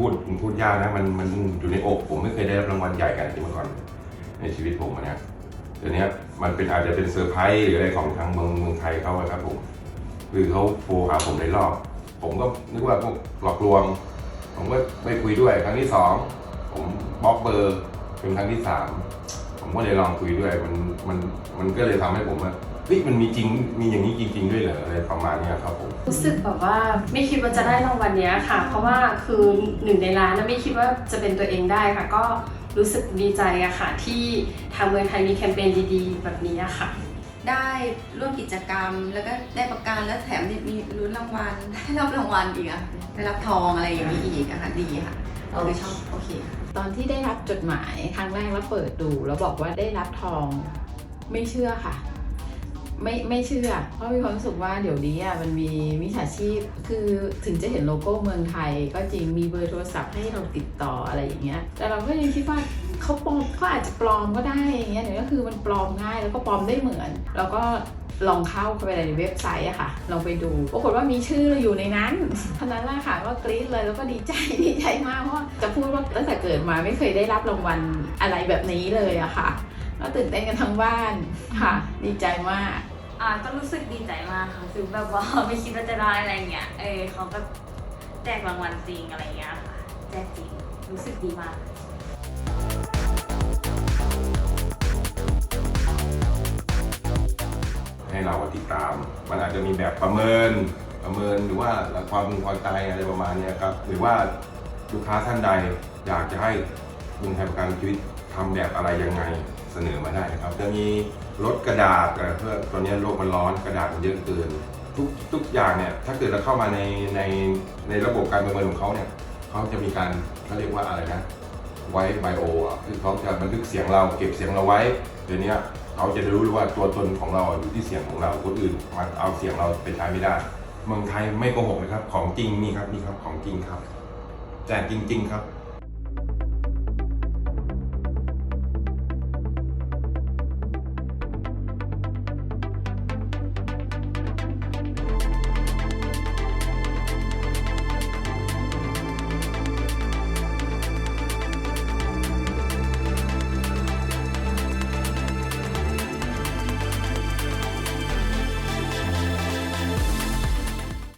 พูดมันพูดยากนะมันมันอยู่ในอกผมไม่เคยได้รับรางวัลใหญ่ขนาดนี้มาก่อนในชีวิตผมนะเดี๋ยวนี้มันเป็นอาจจะเป็นเซอร์ไพรส์หรืออะไรของทางเมืองเมืองไทยเขาครับผมคือเขาโทรหาผมในรอบ ผมก็นึกว่าพวกหลอกลวง ผมก็ไม่คุยด้วยครั้งที่สองผมบล็อกเบอร์เป็นครั้งที่สาม ผมก็เลยลองคุยด้วยมันมันมันก็เลยทำให้ผมว่าเฮ้ยมันมีจริงมีอย่างนี้จริง ๆ ด้วยเหรออะไรประมาณเนี้ยครับผมรู้สึกแบบว่าไม่คิดว่าจะได้รางวัลเนี้ยค่ะ เพราะว่าคือหนึ่งในล้านนะไม่คิดว่าจะเป็นตัวเองได้ค่ะ ก็รู้สึกดีใจอะค่ะ ที่ทางเมืองไทยมีแคมเปญดีๆ แบบนี้อะค่ะ ได้ร่วมกิจกรรมแล้วก็ได้ประกันแล้วแถมมีลุ้นรางวัลได้รับรางวัลอีกอะได้รับทองอะไรอย่างนี้อีกอะค่ะดีค่ะ คือชอบโอเคตอนที่ได้รับจดหมายครั้งแรกแล้วเปิดดู แล้วบอกว่าได้รับทองไม่เชื่อค่ะ ไม่ไม่เชื่อ เพราะมีความรู้สึกว่าเดี๋ยวนี้อะมันมีมิจฉาชีพคือถึงจะเห็นโลโก้เมืองไทย ก็จริงมีเบอร์โทรศัพท์ให้เราติดต่ออะไรอย่างเงี้ย แต่เราก็ยังคิดว่าเขาปลอมเขาอาจจะปลอมก็ได้อย่างเงี้ยแต่ก็คือมันปลอมง่ายแล้วก็ปลอมได้เหมือน แล้วก็ ลองเข้าไปในเว็บไซต์อะค่ะลองไปดูปรากฏว่ามีชื่อเราอยู่ในนั้นเท่านั้นแหละค่ะก็กรี๊ดเลยแล้วก็ดีใจดีใจมากเพราะจะพูดว่าตั้งแต่เกิดมาไม่เคยได้รับรางวัลอะไรแบบนี้เลยอะค่ะแล้วตื่นเต้นกันทั้งบ้านค่ะ ดีใจมากอ่าก็รู้สึกดีใจมากค่ะคือแบบว่าไม่คิดว่าจะได้อะไรเงี้ยเออเขาก็แจกรางวัลจริงอะไรเงี้ยค่ะแจกจริงรู้สึกดีมาก เราติดตาม มันอาจจะมีแบบประเมินประเมินหรือว่าความพึงพอใจอะไรประมาณนี้ครับหรือว่าลูกค้าท่านใดอยากจะให้เมืองไทยประกันชีวิตทำแบบอะไรยังไงเสนอมาได้ครับ จะมีลดกระดาษเอ่อเพื่อตอนนี้โลกมันร้อนกระดาษมันเยอะเกิน ทุกทุกอย่างเนี่ยถ้าเกิดเราเข้ามาในในในระบบการประเมินของเขาเนี่ยเขาจะมีการเขาเรียกว่าอะไรนะ ไว้ไบโออะคือเขาจะบันทึกเสียงเราเก็บเสียงเราไว้เดี๋ยวนี้เขาจะรู้เลยว่าตัวตนของเราอยู่ที่เสียงของเราคนอื่นมาเอาเสียงเราไปใช้ไม่ได้เมืองไทยไม่โกหกเลยครับ ของจริงนี่ครับนี่ครับของจริงครับแจกจริง ๆ ครับ